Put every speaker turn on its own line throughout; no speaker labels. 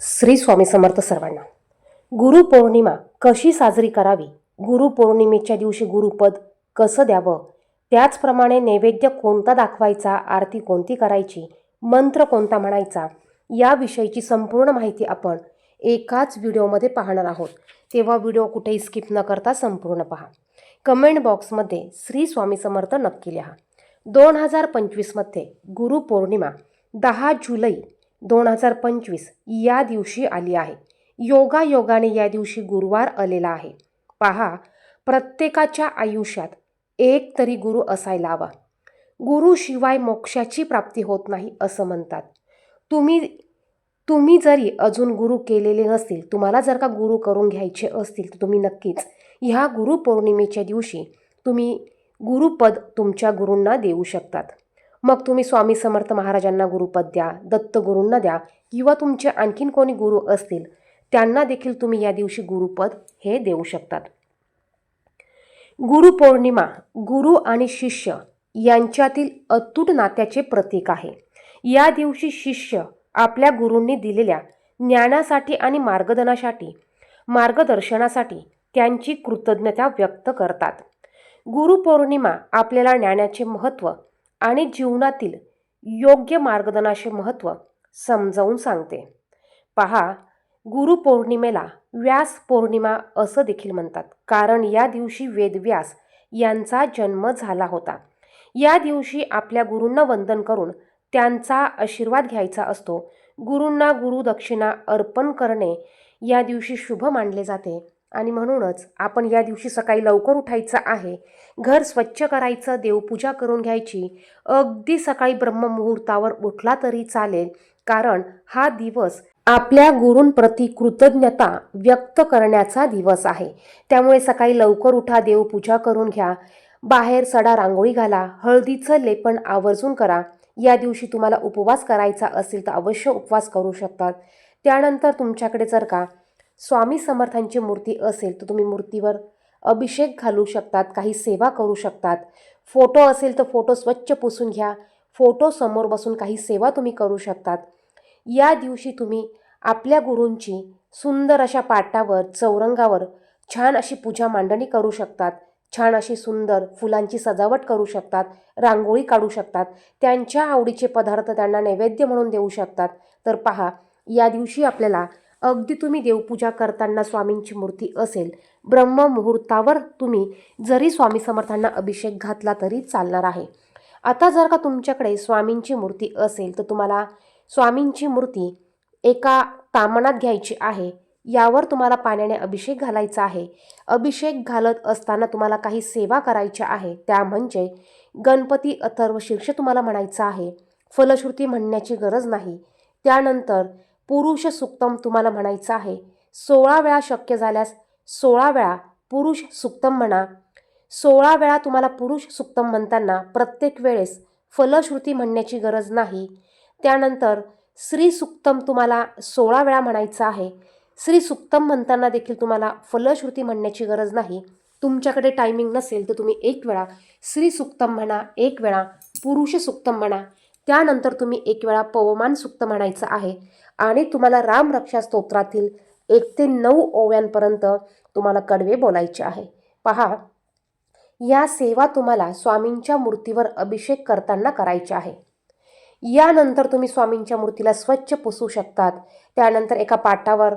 श्री स्वामी समर्थ सर्वांना. गुरुपौर्णिमा कशी साजरी करावी? गुरुपौर्णिमेच्या दिवशी गुरुपद कसं द्यावं? त्याचप्रमाणे नैवेद्य कोणता दाखवायचा? आरती कोणती करायची? मंत्र कोणता म्हणायचा? याविषयीची संपूर्ण माहिती आपण एकाच व्हिडिओमध्ये पाहणार आहोत. तेव्हा व्हिडिओ कुठेही स्किप न करता संपूर्ण पहा. कमेंट बॉक्समध्ये श्री स्वामी समर्थ नक्की लिहा. दोन हजार पंचवीसमध्ये गुरुपौर्णिमा दहा जुलै दोन हजार पंचवीस या दिवशी आली आहे. योगा योगाने या दिवशी गुरुवार आलेला आहे. पहा प्रत्येकाच्या आयुष्यात एक तरी गुरु असायला हवा. गुरुशिवाय मोक्षाची प्राप्ती होत नाही असं म्हणतात. तुम्ही तुम्ही जरी अजून गुरु केलेले नसतील तुम्हाला जर का गुरु करून घ्यायचे असतील तर तुम्ही नक्कीच ह्या गुरुपौर्णिमेच्या दिवशी तुम्ही गुरुपद तुमच्या गुरूंना देऊ शकतात. मग तुम्ही स्वामी समर्थ महाराजांना गुरुपद द्या दत्तगुरूंना द्या किंवा तुमचे आणखीन कोणी गुरु असतील त्यांना देखील तुम्ही या दिवशी गुरुपद हे देऊ शकतात. गुरुपौर्णिमा गुरु आणि शिष्य यांच्यातील अतूट नात्याचे प्रतीक आहे. या दिवशी शिष्य आपल्या गुरूंनी दिलेल्या ज्ञानासाठी आणि मार्गदर्शनासाठी मार्गदर्शनासाठी त्यांची कृतज्ञता व्यक्त करतात. गुरुपौर्णिमा आपल्याला ज्ञानाचे महत्त्व आणि जीवनातील योग्य मार्गदर्शनाचे महत्त्व समजावून सांगते. पहा गुरुपौर्णिमेला व्यास पौर्णिमा असं देखील म्हणतात. कारण या दिवशी वेदव्यास यांचा जन्म झाला होता. या दिवशी आपल्या गुरूंना वंदन करून त्यांचा आशीर्वाद घ्यायचा असतो. गुरूंना गुरुदक्षिणा अर्पण करणे या दिवशी शुभ मानले जाते. आणि म्हणूनच आपण या दिवशी सकाळी लवकर उठायचं आहे. घर स्वच्छ करायचं देवपूजा करून घ्यायची. अगदी सकाळी ब्रह्ममुहूर्तावर उठला तरी चालेल कारण हा दिवस आपल्या गुरूंप्रती कृतज्ञता व्यक्त करण्याचा दिवस आहे. त्यामुळे सकाळी लवकर उठा देवपूजा करून घ्या. बाहेर सडा रांगोळी घाला हळदीचं लेपन आवर्जून करा. या दिवशी तुम्हाला उपवास करायचा असेल तर अवश्य उपवास करू शकतात. त्यानंतर तुमच्याकडे जर का स्वामी समर्थांची मूर्ती असेल तर तुम्ही मूर्तीवर अभिषेक घालू शकतात काही सेवा करू शकतात. फोटो असेल तर फोटो स्वच्छ पुसून घ्या. फोटो समोर बसून काही सेवा तुम्ही करू शकतात. या दिवशी तुम्ही आपल्या गुरूंची सुंदर अशा पाटावर चौरंगावर छान अशी पूजा मांडणी करू शकतात. छान अशी सुंदर फुलांची सजावट करू शकतात. रांगोळी काढू शकतात. त्यांच्या आवडीचे पदार्थ त्यांना नैवेद्य म्हणून देऊ शकतात. तर पहा या दिवशी आपल्याला अगदी तुम्ही देवपूजा करताना स्वामींची मूर्ती असेल ब्रह्ममुहूर्तावर तुम्ही जरी स्वामी समर्थांना अभिषेक घातला तरी चालणार आहे. आता जर का तुमच्याकडे स्वामींची मूर्ती असेल तर तुम्हाला स्वामींची मूर्ती एका तामणात घ्यायची आहे. यावर तुम्हाला पाण्याने अभिषेक घालायचा आहे. अभिषेक घालत असताना तुम्हाला काही सेवा करायच्या आहे. त्या म्हणजे गणपती अथर्व शीर्ष तुम्हाला म्हणायचं आहे. फलश्रुती म्हणण्याची गरज नाही. त्यानंतर पुरुष सुक्तम तुम्हाला म्हणायचं आहे. सोळा वेळा शक्य झाल्यास सोळा वेळा पुरुष सुक्तम म्हणा. सोळा वेळा तुम्हाला पुरुष सुक्तम म्हणताना प्रत्येक वेळेस फलश्रुती म्हणण्याची गरज नाही. त्यानंतर श्री सुक्तम तुम्हाला सोळा वेळा म्हणायचं आहे. श्री सुक्तम म्हणताना देखील तुम्हाला फलश्रुती म्हणण्याची गरज नाही. तुमच्याकडे टायमिंग नसेल तर तुम्ही एक वेळा श्री सुक्तम म्हणा एक वेळा पुरुष सुक्तम म्हणा. त्यानंतर तुम्ही एक वेळा पवमान सुक्त म्हणायचं आहे. आणि तुम्हाला रामरक्षा स्तोत्रातील एक ते नऊ ओव्यांपर्यंत तुम्हाला कडवे बोलायचे आहे. पहा या सेवा तुम्हाला स्वामींच्या मूर्तीवर अभिषेक करताना करायच्या आहे. यानंतर तुम्ही स्वामींच्या मूर्तीला स्वच्छ पुसू शकतात. त्यानंतर एका पाटावर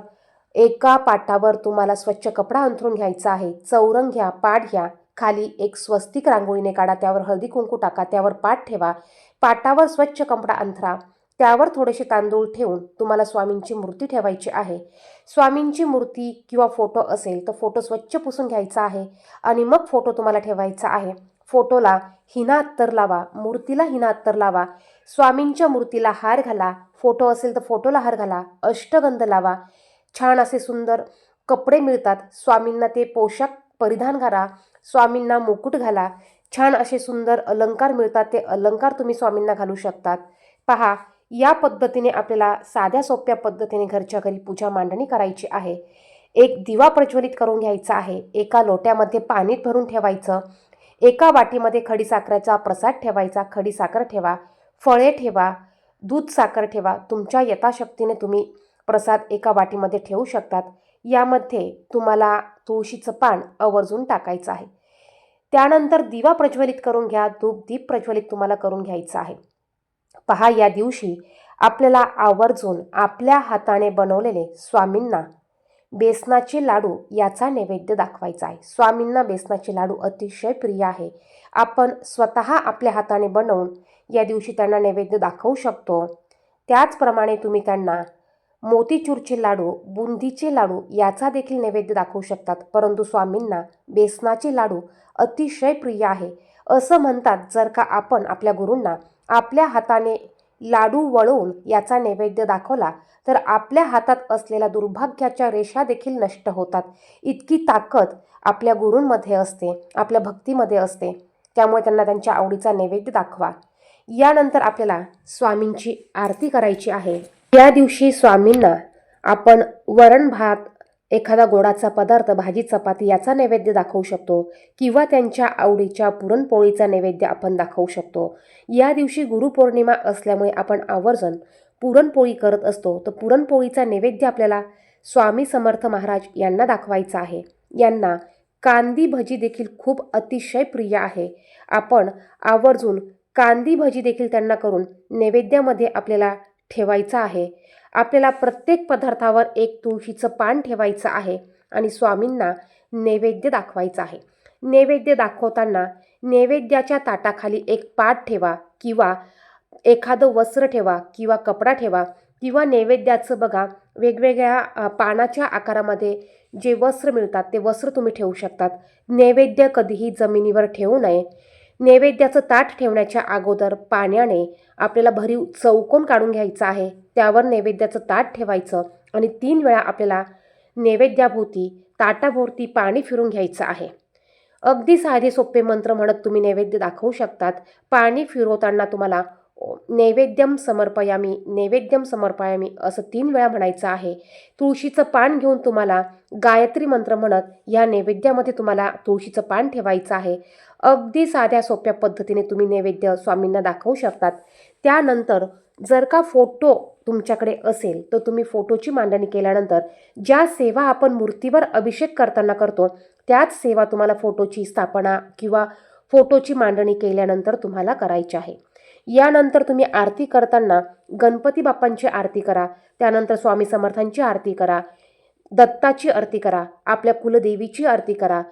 एका पाटावर तुम्हाला स्वच्छ कपडा अंथरून घ्यायचा आहे. चौरंग घ्या पाठ घ्या. खाली एक स्वस्तिक रांगोळीने काढा त्यावर हळदी कुंकू टाका त्यावर पाठ ठेवा. पाटावर स्वच्छ कपडा अंथरा. त्यावर थोडेसे तांदूळ ठेवून तुम्हाला स्वामींची मूर्ती ठेवायची आहे. स्वामींची मूर्ती किंवा फोटो असेल तर फोटो स्वच्छ पुसून घ्यायचा आहे आणि मग फोटो तुम्हाला ठेवायचा आहे. फोटोला हिना अत्तर लावा मूर्तीला हिना अत्तर लावा. स्वामींच्या मूर्तीला हार घाला फोटो असेल तर फोटोला हार घाला अष्टगंध लावा. छान असे सुंदर कपडे मिळतात. स्वामींना ते पोशाख परिधान करा. स्वामींना मुकुट घाला. छान असे सुंदर अलंकार मिळतात. ते अलंकार तुम्ही स्वामींना घालू शकतात. पहा या पद्धतीने आपल्याला साध्या सोप्या पद्धतीने घरच्या घरी पूजा मांडणी करायची आहे. एक दिवा प्रज्वलित करून घ्यायचा आहे. एका लोट्यामध्ये पाणी भरून ठेवायचं. एका वाटीमध्ये खडीसाखरेचा प्रसाद ठेवायचा. खडीसाखर ठेवा फळे ठेवा दूध साखर ठेवा. तुमच्या यथाशक्तीने तुम्ही प्रसाद एका वाटीमध्ये ठेवू शकतात. यामध्ये तुम्हाला तुळशीचं पान आवर्जून टाकायचं आहे. त्यानंतर दिवा प्रज्वलित करून घ्या धूप दीप प्रज्वलित तुम्हाला करून घ्यायचं आहे. पहा या दिवशी आपल्याला आवर्जून आपल्या हाताने बनवलेले स्वामींना बेसनाचे लाडू याचा नैवेद्य दाखवायचा आहे. स्वामींना बेसनाचे लाडू अतिशय प्रिय आहे. आपण स्वतः आपल्या हाताने बनवून या दिवशी त्यांना नैवेद्य दाखवू शकतो. त्याचप्रमाणे तुम्ही त्यांना मोतीचूरचे लाडू बुंदीचे लाडू याचा देखील नैवेद्य दाखवू शकतात. परंतु स्वामींना बेसनाचे लाडू अतिशय प्रिय आहे. असं म्हणतात जर का आपण आपल्या गुरूंना आपल्या हाताने लाडू वळवून याचा नैवेद्य दाखवला तर आपल्या हातात असलेल्या दुर्भाग्याच्या रेषा देखील नष्ट होतात. इतकी ताकद आपल्या गुरूंमध्ये असते आपल्या भक्तीमध्ये असते. त्यामुळे त्यांना त्यांच्या आवडीचा नैवेद्य दाखवा. यानंतर आपल्याला स्वामींची आरती करायची आहे. या दिवशी स्वामींना आपण वरण भात एखादा गोडाचा पदार्थ भाजी चपाती याचा नैवेद्य दाखवू शकतो किंवा त्यांच्या आवडीच्या पुरणपोळीचा नैवेद्य आपण दाखवू शकतो. या दिवशी गुरुपौर्णिमा असल्यामुळे आपण आवर्जून पुरणपोळी करत असतो. तर पुरणपोळीचा नैवेद्य आपल्याला स्वामी समर्थ महाराज यांना दाखवायचा आहे. यांना कांदी भजी देखील खूप अतिशय प्रिय आहे. आपण आवर्जून कांदी भजी देखील त्यांना करून नैवेद्यामध्ये आपल्याला ठेवायचं आहे. आपल्याला प्रत्येक पदार्थावर एक तुळशीचं पान ठेवायचं आहे आणि स्वामींना नैवेद्य दाखवायचं आहे. नैवेद्य दाखवताना नैवेद्याच्या ताटाखाली एक पाट ठेवा किंवा एखादं वस्त्र ठेवा किंवा कपडा ठेवा किंवा नैवेद्याचं बघा वेगवेगळ्या पानाच्या आकारामध्ये जे वस्त्र मिळतात ते वस्त्र तुम्ही ठेवू शकतात. नैवेद्य कधीही जमिनीवर ठेवू नये. नैवेद्याचं ताट ठेवण्याच्या अगोदर पाण्याने आपल्याला भरीव चौकोन काढून घ्यायचा आहे. त्यावर नैवेद्याचं ताट ठेवायचं आणि तीन वेळा आपल्याला नैवेद्याभोवती ताटाभोवती पाणी फिरून घ्यायचं आहे. अगदी साधे सोपे मंत्र म्हणत तुम्ही नैवेद्य दाखवू शकतात. पाणी फिरवताना तुम्हाला नैवेद्यम समर्पयामी नैवेद्यम समर्पयामी असं तीन वेळा म्हणायचं आहे. तुळशीचं पान घेऊन तुम्हाला गायत्री मंत्र म्हणत या नैवेद्यामध्ये तुम्हाला तुळशीचं पान ठेवायचं आहे. अगदी साध्या सोप्या पद्धतीने तुम्ही नैवेद्य स्वामींना दाखवू शकतात. त्यानंतर जर का फोटो तुमच्याकडे असेल तर तुम्ही फोटोची मांडणी केल्यानंतर ज्या सेवा आपण मूर्तीवर अभिषेक करताना करतो त्याच सेवा तुम्हाला फोटोची स्थापना किंवा फोटोची मांडणी केल्यानंतर तुम्हाला करायची आहे. यानंतर तुम्ही आरती करताना गणपती बाप्पांची आरती करा त्यानंतर स्वामी समर्थांची आरती करा दत्ताची आरती करा आपल्या कुलदेवीची आरती करा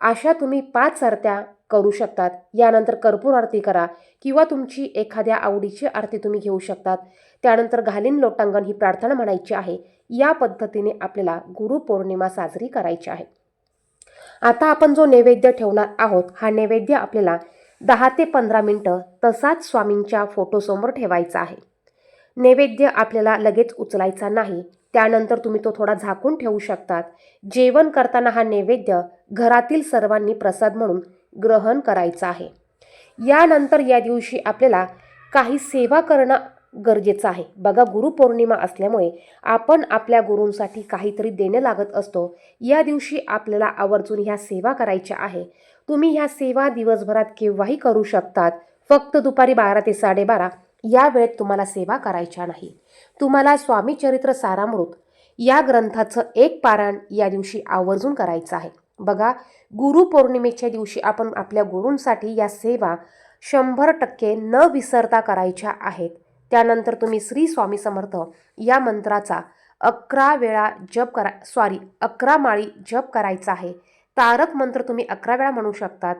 अशा तुम्ही पाच आरत्या करू शकतात. यानंतर कर्पूर आरती करा किंवा तुमची एखाद्या आवडीची आरती तुम्ही घेऊ शकतात. त्यानंतर घालीन लोटांगण ही प्रार्थना म्हणायची आहे. या पद्धतीने आपल्याला गुरुपौर्णिमा साजरी करायची आहे. आता आपण जो नैवेद्य ठेवणार आहोत हा नैवेद्य आपल्याला दहा ते पंधरा मिनटं तसाच स्वामींच्या फोटोसमोर ठेवायचा आहे. नैवेद्य आपल्याला लगेच उचलायचा नाही. त्यानंतर तुम्ही तो थोडा झाकून ठेवू शकतात. जेवण करताना हा नैवेद्य घरातील सर्वांनी प्रसाद म्हणून ग्रहण करायचा आहे. यानंतर या दिवशी आपल्याला काही सेवा करणं गरजेचं आहे. बघा गुरुपौर्णिमा असल्यामुळे आपण आपल्या गुरूंसाठी काहीतरी देणं लागत असतो. या दिवशी आपल्याला आवर्जून ह्या सेवा करायच्या आहे. तुम्ही ह्या सेवा दिवसभरात केव्हाही करू शकतात. फक्त दुपारी बारा ते साडेबारा या वेळेत तुम्हाला सेवा करायच्या नाही. तुम्हाला स्वामी चरित्र सारामृत या ग्रंथाचं एक पारायण या दिवशी आवर्जून करायचं आहे. बघा गुरुपौर्णिमेच्या दिवशी आपण आपल्या गुरूंसाठी या सेवा शंभर टक्के न विसरता करायच्या आहेत. त्यानंतर तुम्ही श्री स्वामी समर्थ या मंत्राचा अकरा वेळा जप करा सॉरी अकरा माळी जप करायचा आहे. तारक मंत्र तुम्ही अकरा वेळा म्हणू शकतात.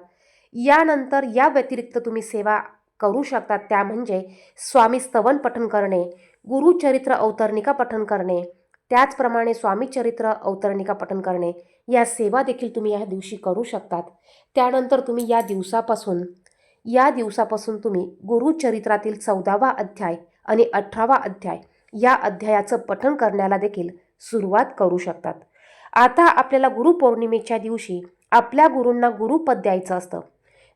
यानंतर या व्यतिरिक्त तुम्ही सेवा करू शकतात. त्या म्हणजे स्वामी स्तवन पठन करणे गुरुचरित्र अवतरणिका पठन करणे त्याचप्रमाणे स्वामीचरित्र अवतरणिका पठन करणे. या सेवा देखील तुम्ही या दिवशी करू शकतात. त्यानंतर तुम्ही या दिवसापासून या दिवसापासून तुम्ही गुरुचरित्रातील चौदावा अध्याय आणि अठरावा अध्याय या अध्यायाचं पठन करण्याला देखील सुरुवात करू शकतात. आता आपल्याला गुरुपौर्णिमेच्या दिवशी आपल्या गुरूंना गुरुपद द्यायचं असतं.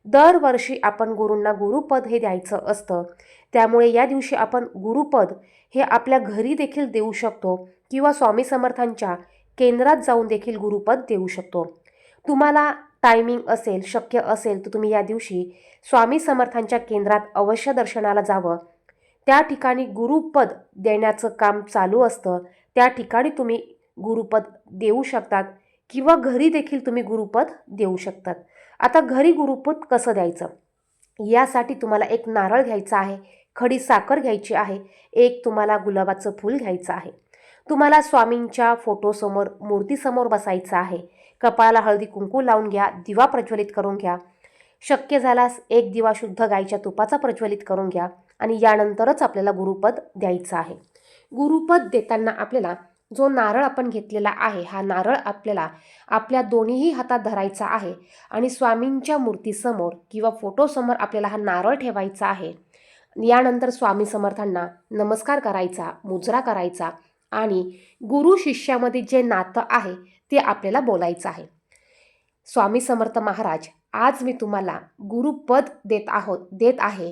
दरवर्षी आपण गुरूंना गुरुपद हे द्यायचं असतं. त्यामुळे या दिवशी आपण गुरुपद हे आपल्या घरी देखील देऊ शकतो किंवा स्वामी समर्थांच्या केंद्रात जाऊन देखील गुरुपद देऊ शकतो. तुम्हाला टायमिंग असेल शक्य असेल तर तुम्ही या दिवशी स्वामी समर्थांच्या केंद्रात अवश्य दर्शनाला जावं. त्या ठिकाणी गुरुपद देण्याचं काम चालू असतं. त्या ठिकाणी तुम्ही गुरुपद देऊ शकतात किंवा घरी देखील तुम्ही गुरुपद देऊ शकतात. आता घरी गुरुपद कसं द्यायचं? यासाठी तुम्हाला एक नारळ घ्यायचा आहे खडी साखर घ्यायची आहे एक तुम्हाला गुलाबाचं फूल घ्यायचं आहे. तुम्हाला स्वामींच्या फोटोसमोर मूर्तीसमोर बसायचं आहे. कपाळाला हळदी कुंकू लावून घ्या दिवा प्रज्वलित करून घ्या. शक्य झाल्यास एक दिवा शुद्ध गाईच्या तुपाचा प्रज्वलित करून घ्या आणि यानंतरच आपल्याला गुरुपद द्यायचं आहे. गुरुपद देताना आपल्याला जो नारळ आपण घेतलेला आहे हा नारळ आपल्याला आपल्या दोन्हीही हातात धरायचा आहे आणि स्वामींच्या मूर्तीसमोर किंवा फोटोसमोर आपल्याला हा नारळ ठेवायचा आहे. यानंतर स्वामी समर्थांना नमस्कार करायचा मुजरा करायचा आणि गुरु शिष्यामध्ये जे नातं आहे ते आपल्याला बोलायचं आहे. स्वामी समर्थ महाराज आज मी तुम्हाला गुरुपद देत आहोत देत आहे.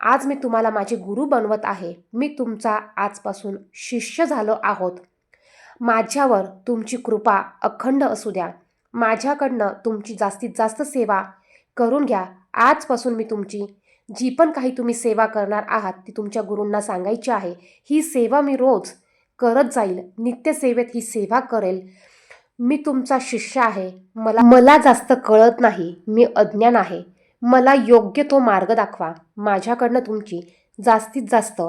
आज मी तुम्हाला माझे गुरु बनवत आहे. मी तुमचा आजपासून शिष्य झालो आहोत. माझ्यावर तुमची कृपा अखंड असू द्या. माझ्याकडनं तुमची जास्तीत जास्त सेवा करून घ्या. आजपासून मी तुमची जी पण काही तुम्ही सेवा करणार आहात ती तुमच्या गुरूंना सांगायची आहे. ही सेवा मी रोज करत जाईल. नित्यसेवेत ही सेवा करेल. मी तुमचा शिष्य आहे. मला मला जास्त कळत नाही. मी अज्ञान आहे. मला योग्य तो मार्ग दाखवा. माझ्याकडनं तुमची जास्तीत जास्त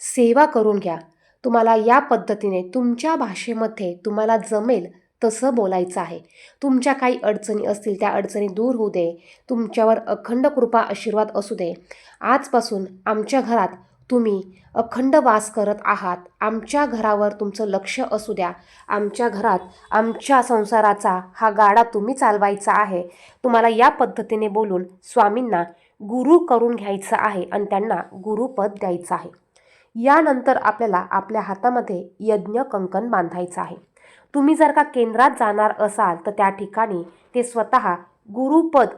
सेवा करून घ्या. तुम्हाला या पद्धतीने तुमच्या भाषेमध्ये तुम्हाला जमेल तसं बोलायचं आहे. तुमच्या काही अडचणी असतील त्या अडचणी दूर होऊ दे. तुमच्यावर अखंड कृपा आशीर्वाद असू दे. आजपासून आमच्या घरात तुम्ही अखंड वास करत आहात. आमच्या घरावर तुमचं लक्ष असू द्या. आमच्या घरात आमच्या संसाराचा हा गाडा तुम्ही चालवायचा आहे. तुम्हाला या पद्धतीने बोलून स्वामींना गुरु करून घ्यायचं आहे आणि त्यांना गुरुपद द्यायचं आहे. यानंतर आपल्याला आपल्या हातामध्ये यज्ञ कंकण बांधायचं आहे. तुम्ही जर का केंद्रात जाणार असाल तर त्या ठिकाणी ते स्वतः गुरुपद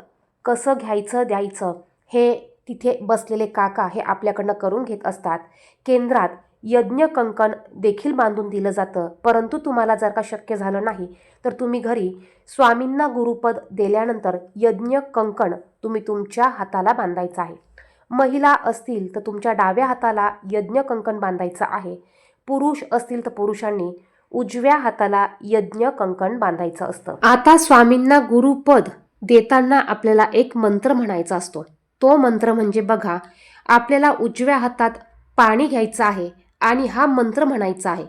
कसं घ्यायचं द्यायचं हे तिथे बसलेले काका हे आपल्याकडनं करून घेत असतात. केंद्रात यज्ञ कंकण देखील बांधून दिलं जातं. परंतु तुम्हाला जर का शक्य झालं नाही तर तुम्ही घरी स्वामींना गुरुपद दिल्यानंतर यज्ञ कंकण तुम्ही तुमच्या हाताला बांधायचं आहे. महिला असतील तर तुमच्या डाव्या हाताला यज्ञ कंकण बांधायचं आहे. पुरुष असतील तर पुरुषांनी उजव्या हाताला यज्ञ कंकण बांधायचं असतं. आता स्वामींना गुरुपद देताना आपल्याला एक मंत्र म्हणायचा असतो. तो मंत्र म्हणजे बघा आपल्याला उजव्या हातात पाणी घ्यायचं आहे आणि हा मंत्र म्हणायचा आहे.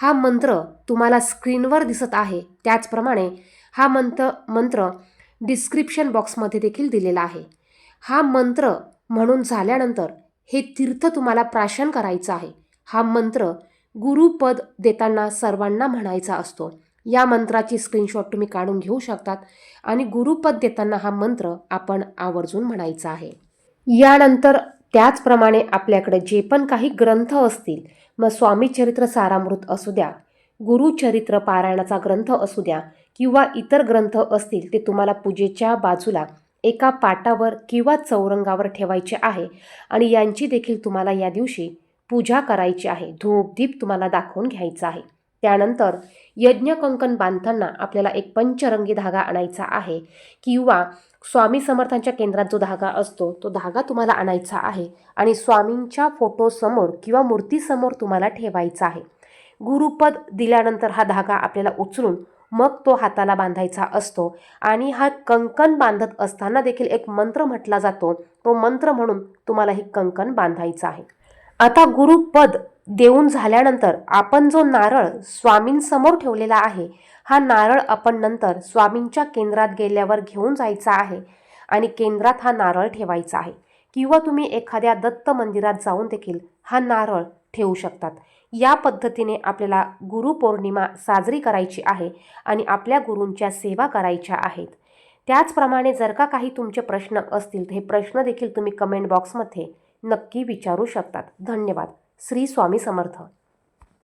हा मंत्र तुम्हाला स्क्रीनवर दिसत आहे. त्याचप्रमाणे हा मंत्र मंत्र डिस्क्रिप्शन बॉक्समध्ये देखील दिलेला आहे. हा मंत्र म्हणून झाल्यानंतर हे तीर्थ तुम्हाला प्राशन करायचं आहे. हा मंत्र गुरुपद देताना सर्वांना म्हणायचा असतो. या मंत्राची स्क्रीनशॉट तुम्ही काढून घेऊ शकतात आणि गुरुपद देताना हा मंत्र आपण आवर्जून म्हणायचा आहे. यानंतर त्याचप्रमाणे आपल्याकडे जे पण काही ग्रंथ असतील मग स्वामीचरित्र सारामृत असू द्या गुरुचरित्र पारायणाचा ग्रंथ असू द्या किंवा इतर ग्रंथ असतील ते तुम्हाला पूजेच्या बाजूला एका पाटावर किंवा चौरंगावर ठेवायचे आहे आणि यांची देखील तुम्हाला या दिवशी पूजा करायची आहे. धूप दीप तुम्हाला दाखवून घ्यायचा आहे. त्यानंतर यज्ञ कंकण बांधताना आपल्याला एक पंचरंगी धागा आणायचा आहे किंवा स्वामी समर्थांच्या केंद्रात जो धागा असतो तो धागा तुम्हाला आणायचा आहे आणि स्वामींच्या फोटोसमोर किंवा मूर्तीसमोर तुम्हाला ठेवायचा आहे. गुरुपद दिल्यानंतर हा धागा आपल्याला उचलून मग तो हाताला बांधायचा असतो. आणि हा कंकण बांधत असताना देखील एक मंत्र म्हटला जातो. तो मंत्र म्हणून तुम्हाला हे कंकण बांधायचं आहे. आता गुरुपद देऊन झाल्यानंतर आपण जो नारळ स्वामींसमोर ठेवलेला आहे हा नारळ आपण नंतर स्वामींच्या केंद्रात गेल्यावर घेऊन जायचा आहे आणि केंद्रात हा नारळ ठेवायचा आहे. किंवा तुम्ही एखाद्या दत्त मंदिरात जाऊन देखील हा नारळ ठेवू शकतात. या पद्धतीने आपल्याला गुरुपौर्णिमा साजरी करायची आहे आणि आपल्या गुरूंच्या सेवा करायच्या आहेत. त्याचप्रमाणे जर का काही तुमचे प्रश्न असतील तर हे प्रश्न देखील तुम्ही कमेंट बॉक्समध्ये नक्की विचारू शकतात. धन्यवाद. श्री स्वामी समर्थ.